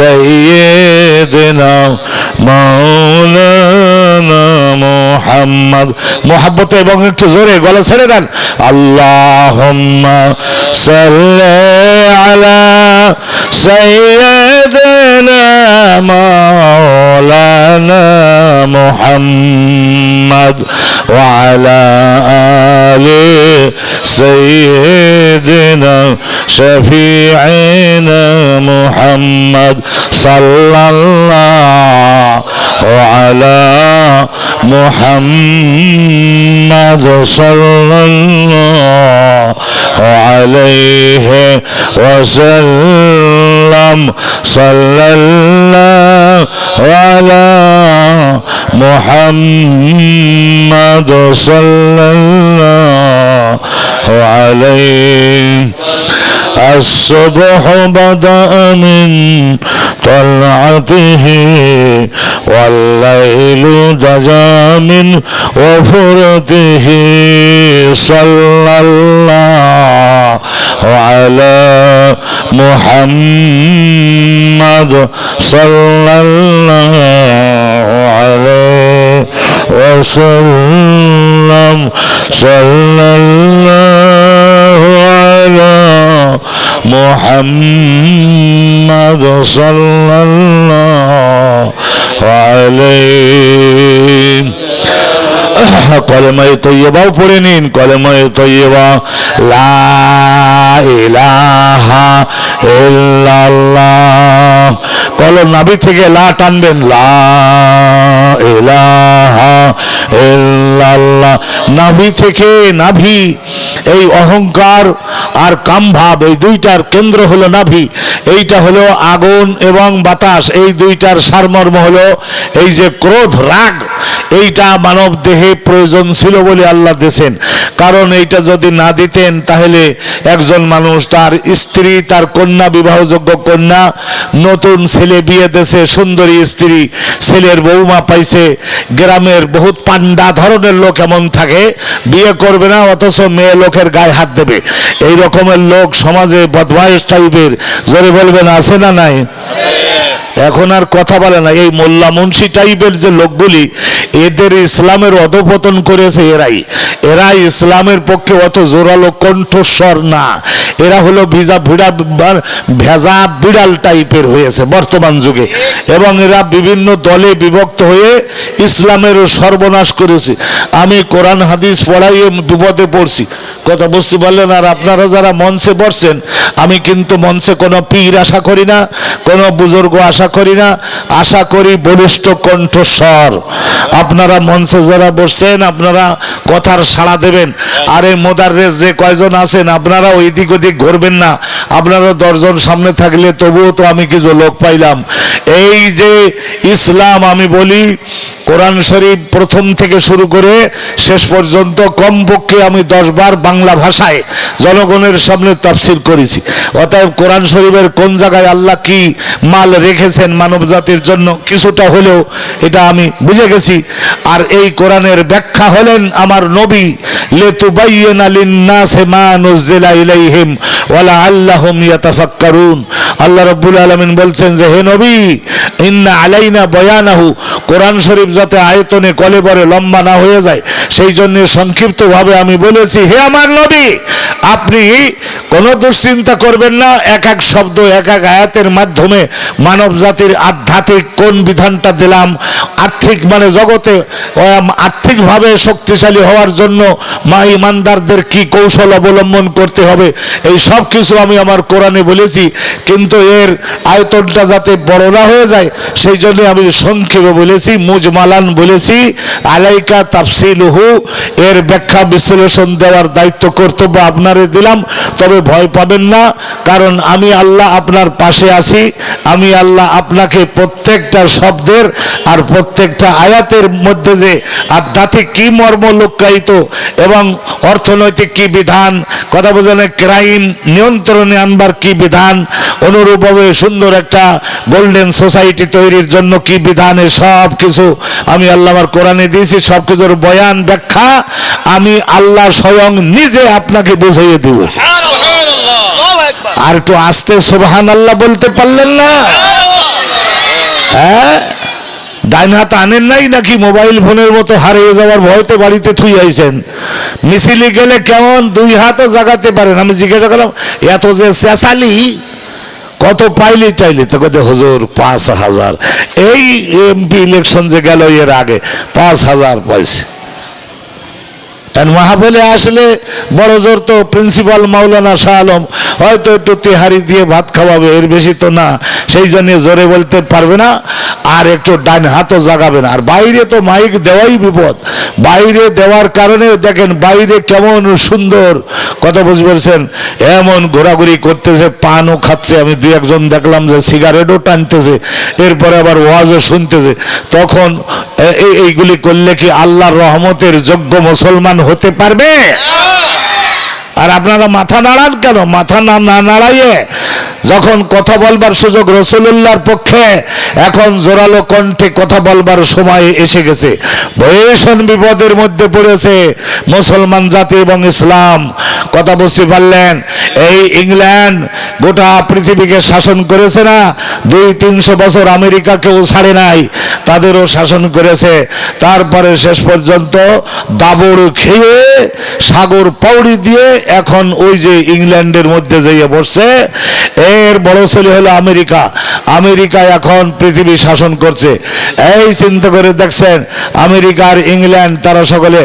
সৈয়দনা মাওলানা মুহাম্মদ। মোহাব্বতে এবং একটু জোরে গলা ছেড়ে দেন। আল্লাহুম্মা সাল্লি আলা সৈয়দনা মাওলানা মুহাম্মদ ওয়া আলা আলিহি سيدنا شفيعنا محمد صلى الله على محمد صلى الله عليه وسلم. صلى الله على محمد صلى الله عليه الصبح بدأ من طلعته والليل دجا من وفرته. صلى الله على محمد. صلى الله عليه وسلم. صلى الله محمد صلى الله عليه কলেমায় তৈবাও পড়ে নিন কলেমায় তৈবা লা ইলাহা ইল্লাল্লাহ কলম নাভি থেকে লা টানবেন লা ইলাহা ইল্লাল্লাহ নাভি থেকে নাভি এই অহংকার আর কামভাব এই দুইটার কেন্দ্র হলো নাভি। এইটা হলো আগুন এবং বাতাস। এই দুইটার সারমর্ম হলো এই যে ক্রোধ, রাগ, এইটা মানব দেহে প্রয়োজন ছিল বলে আল্লাহ দিয়েছেন। কারণ এইটা যদি না দিতেন, তাহলে একজন মানুষ তার স্ত্রী, তার কন্যা, বিবাহযোগ্য কন্যা, নতুন ছেলে বিয়ে দেশে সুন্দরী স্ত্রী, ছেলের বৌমা পাইছে, গ্রামের বহুত পান্ডা ধরনের লোক এমন থাকে, বিয়ে করবে না, অথচ মেয়ে লোকের গায়ে হাত দেবে। এই রকমের লোক সমাজে বদমাইশ টাইপের জোরে বলবেন, আছে না নাই? এখন আর কথা বলে না। এই মোল্লা মুন্সি টাইপের যে লোকগুলি, এদের ইসলামের অধপতন করেছে এরাই। এরা ইসলামের পক্ষে অত জোরালো কণ্ঠস্বর না। এরা হলো ভিজা ভিড়া ভেজা বিড়াল টাইপের হয়েছে বর্তমান যুগে। এবং এরা বিভিন্ন দলে বিভক্ত হয়ে ইসলামের সর্বনাশ করেছে। আমি কোরআন, হাদিস পড়াইয়ে বিপদে পড়ছি। কথা বুঝতে পারলেন? আর আপনারা যারা মঞ্চে বসছেন, আমি কিন্তু মঞ্চে কোনো পীর আশা করি না, কোনো বুজুর্গ আশা করি না। আশা করি বলিষ্ঠ কণ্ঠস্বর। আপনারা মঞ্চে যারা বসছেন, আপনারা কথার সাড়া দেবেন। আর এই মোদারের যে কয়জন আছেন, আপনারা ওই দিক ওদিক ঘুরবেন না। আপনারা দশজন সামনে থাকলে তবুও তো আমি কিছু লোক পাইলাম। এই যে ইসলাম, আমি বলি কোরআন শরীফ প্রথম থেকে শুরু করে শেষ পর্যন্ত কমপক্ষে আমি দশবার বাংলা ভাষায় জনগণের সামনে তফসিল করেছি। অতএব কোরআন শরীফের কোন জায়গায় আল্লাহ কি মাল রেখেছেন মানব জাতির জন্য কিছুটা হলেও এটা আমি বুঝে গেছি। আর এই কোরআনের ব্যাখ্যা হলেন আমার নবী, লেতুবাইয়িনা লিন-নাসি মা নুজিলা ইলাইহিম ওয়ালা আল্লাহুম ইয়াতাফাক্কারুন। আল্লাহ রাব্বুল আলামিন বলছেন যে, হে নবী, ইন্না আলাইনা বয়ানাহু, কোরআন শরীফ যাতে আয়তনে কলেবরে লম্বা না হয়ে যায়, সেই জন্য সংক্ষিপ্তভাবে আমি বলেছি, হে আমার নবী, আপনি কোনো দুশ্চিন্তা করবেন না, এক এক শব্দ, এক এক আয়াতের মাধ্যমে মানব জাতির আধ্যাত্মিক কোন বিধানটা দিলাম আর্থিক মানে জগতে আর্থিকভাবে শক্তিশালী হওয়ার জন্য মা ইমানদারদের কি কৌশল অবলম্বন করতে হবে, এই সব কিছু আমি আমার কোরআনে বলেছি। কিন্তু এর আয়তনটা যাতে বড় না হয়ে যায়, সেই জন্য আমি সংক্ষেপে বলেছি, মুজমালান বলেছি, আলাইকা তাফসিলুহু, এর ব্যাখ্যা বিশ্লেষণ দেওয়ার দায়িত্ব কর্তব্য আপনারে দিলাম, তবে ভয় পাবেন না, কারণ আমি আল্লাহ আপনার পাশে আছি, আমি আল্লাহ আপনাকে প্রত্যেকটা শব্দের আর প্রত্যেকটা আয়াতের মধ্যে যে আধ্যাত্মিক কি মর্ম লুকায়িত এবং অর্থনৈতিক কি বিধান কথা বোঝানো ক্রাইম নিয়ন্ত্রণে আনবার কি বিধান অনুরূপভাবে সুন্দর একটা গোল্ডেন সোসাইটি তৈরির জন্য কি বিধানে সব কিছু আমি আল্লাহ আমার কোরআনে দিয়েছি সব কিছুর বয়ান ব্যাখ্যা আমি আল্লাহ স্বয়ং নিজে আপনাকে বুঝিয়ে দিব। আর একটু আস্তে সুবহান আল্লাহ বলতে পারলেন না? হ্যাঁ? ডাইন হাত আনেন নাই নাকি? মোবাইল ফোনের মতো হারিয়ে যাওয়ার ভয়তে বাড়িতে থুই আইছেন। মিছিলে গেলে কেমন? দুই হাতও জাগাতে পারেন। আমি জিজ্ঞাসা করলাম, এত যে চেঁচালি কত পাইলি চাইলি? তো কত হুজুর, পাঁচ হাজার। এই এমপি ইলেকশন যে গেল এর আগে, পাঁচ হাজার পাইছে। মাহাবলে আসলে বড় জোর তো প্রিন্সিপাল মাওলানা শাহ আলম হয়তো একটু তেহারি দিয়ে ভাত খাওয়াবে, এর বেশি তো না। সেই জন্য জোরে বলতে পারবে না। আর একটু ডান হাতও জাগাবেন। আর বাইরে তো মাইক দেওয়াই বিপদ। বাইরে দেওয়ার কারণে দেখেন বাইরে কেমন সুন্দর কথা বুঝতে পারছেন? এমন ঘোরাঘুরি করতেছে, পানও খাচ্ছে। আমি দু একজন দেখলাম যে সিগারেটও টানতেছে, এরপরে আবার ওয়াজও শুনতেছে। তখন এই- এইগুলি করলে কি আল্লাহর রহমতের যোগ্য মুসলমান হতে পারবে? আর আপনারা মাথা নাড়ান কেন? মাথা না নাড়াইয়ে যখন কথা বলবার সুযোগ রসুল্লাহর পক্ষে, এখন জোরালো কণ্ঠে কথা বলবার সময় এসে গেছে। ভীষণ বিপদের মধ্যে পড়েছে মুসলমান জাতি এবং ইসলাম। কথা বুঝতে পারলেন? এই ইংল্যান্ড গোটা পৃথিবীকে শাসন করেছে না? দুই তিনশো বছর আমেরিকাকেও ছাড়ে নাই। তাদেরও শাসন করেছে। তারপরে শেষ পর্যন্ত দাবড় খেয়ে সাগর পাউড়ি দিয়ে এখন ওই যে ইংল্যান্ডের মধ্যে যেয়ে বসছে। এর বড় ছেলে হলো আমেরিকা। আমেরিকা এখন পৃথিবী শাসন করছে। এই চিন্তা করে দেখছেন আমেরিকার ইংল্যান্ড, তারা সকলে